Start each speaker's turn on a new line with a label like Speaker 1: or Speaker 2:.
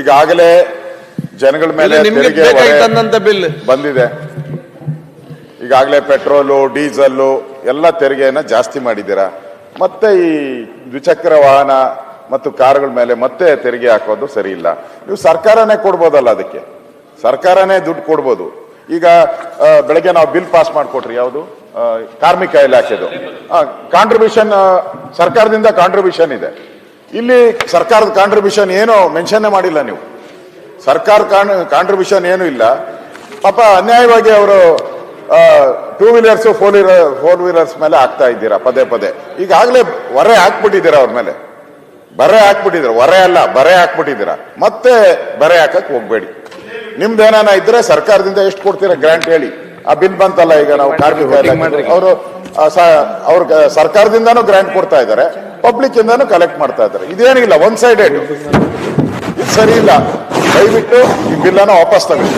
Speaker 1: ಈಗಾಗಲೇ ಜನಗಳ ಮೇಲೆ
Speaker 2: ಬಿಲ್.
Speaker 1: ಬಂದಿದೆ. ಈಗಾಗಲೇ ಪೆಟ್ರೋಲು ಡೀಸೆಲ್ಲು ಎಲ್ಲ ತೆರಿಗೆಯನ್ನ ಜಾಸ್ತಿ ಮಾಡಿದ್ದೀರಾ? ಮತ್ತೆ ಈ ದ್ವಿಚಕ್ರ ವಾಹನ ಮತ್ತು ಕಾರುಗಳ ಮೇಲೆ ಮತ್ತೆ ತೆರಿಗೆ ಹಾಕೋದು ಸರಿ ಇಲ್ಲ. ನೀವು ಸರ್ಕಾರನೇ ಕೊಡ್ಬೋದಲ್ಲ ಅದಕ್ಕೆ. ಸರ್ಕಾರನೇ ದುಡ್ಡು ಕೊಡ್ಬೋದು. ಈಗ ಬೆಳಗ್ಗೆ ನಾವು ಬಿಲ್ ಪಾಸ್ ಮಾಡಿಕೊಟ್ರಿ ಯಾವುದು? ಕಾರ್ಮಿಕ ಇಲಾಖೆದು. ಕಾಂಟ್ರಿಬ್ಯೂಷನ್ ಸರ್ಕಾರದಿಂದ ಕಾಂಟ್ರಿಬ್ಯೂಷನ್ ಇದೆ. ಇಲ್ಲಿ ಸರ್ಕಾರದ ಕಾಂಟ್ರಿಬ್ಯೂಷನ್ ಏನೋ ಮೆನ್ಷನ್ನೇ ಮಾಡಿಲ್ಲ ನೀವು. ಸರ್ಕಾರ ಕಾಂಟ್ರಿಬ್ಯೂಷನ್ ಏನು ಇಲ್ಲ. ಪಾಪ ಅನ್ಯಾಯವಾಗಿ ಅವರು two wheelers four wheeler four wheelers ಮೇಲೆ ಹಾಕ್ತಾ ಇದ್ದೀರಾ ಪದೇ ಪದೇ. ಈಗಾಗಲೇ ಹೊರೆ ಹಾಕ್ಬಿಟ್ಟಿದ್ದೀರಾ ಅವ್ರ ಮೇಲೆ. ಬರೆ ಹಾಕ್ಬಿಟ್ಟಿದ್ದೀರಾ ಹೊರೆ ಅಲ್ಲ ಬರೆ ಹಾಕ್ಬಿಟ್ಟಿದ್ದೀರಾ. ಮತ್ತೆ ಬರೆ ಹಾಕಕ್ ಹೋಗ್ಬೇಡಿ. ನಿಮ್ದೇನಾನ ಇದ್ರೆ ಸರ್ಕಾರದಿಂದ ಎಷ್ಟು ಕೊಡ್ತೀರಾ ಗ್ರಾಂಟ್ ಹೇಳಿ. ಆ ಬಿಲ್ ಬಂತಲ್ಲ ಈಗ ನಾವು ಕಾರ್ಮಿಕ ಅವರು ಅವ್ರ ಸರ್ಕಾರದಿಂದಾನು ಗ್ರಾಂಟ್ ಕೊಡ್ತಾ ಇದ್ದಾರೆ. ಪಬ್ಲಿಕ್ ಇಂದಾನು ಕಲೆಕ್ಟ್ ಮಾಡ್ತಾ ಇದ್ದಾರೆ. ಇದೇನಿಲ್ಲ ಒನ್ ಸೈಡೆಡ್ ಇದು ಸರಿ ಇಲ್ಲ. ದಯವಿಟ್ಟು ಈ ಬಿಲ್ಲನ್ನು ವಾಪಸ್ ತಗೊಳ್ಳಿ.